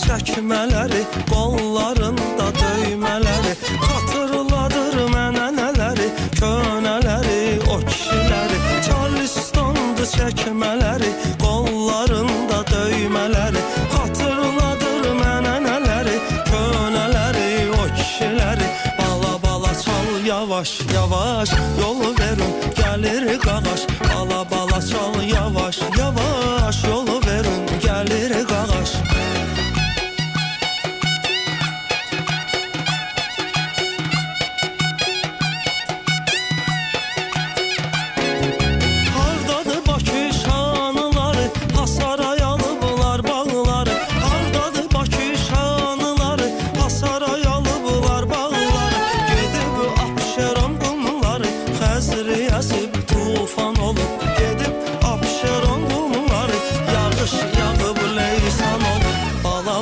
çəkmələri Qollarında döymələri Xatırladır mənə nələri Könələri, o kişiləri Charleston'du çəkmələri Qollarında döymələri Xatırladır mənə nələri Könələri, o kişiləri Bala bala çal yavaş yavaş Yolu verin gəlir qağaş Bala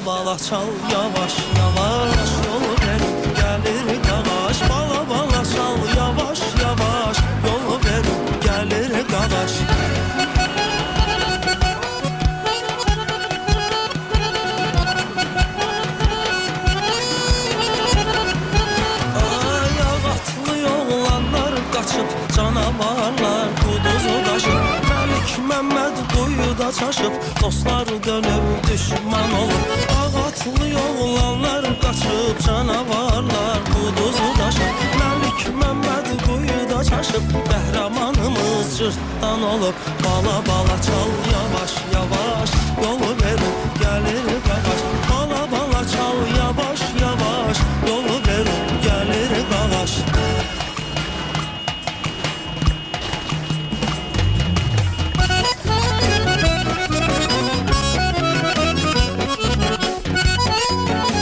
Bala çal yavaş yavaş Yolu çaşıb dostlar dönüb düşman olub Ağatlı oğlanlar qaçıb canavarlar quduzu daşıb Məlik Məmməd quyuda çaşıb qəhrəmanımız cırtdan olub Bala bala çal yavaş yavaş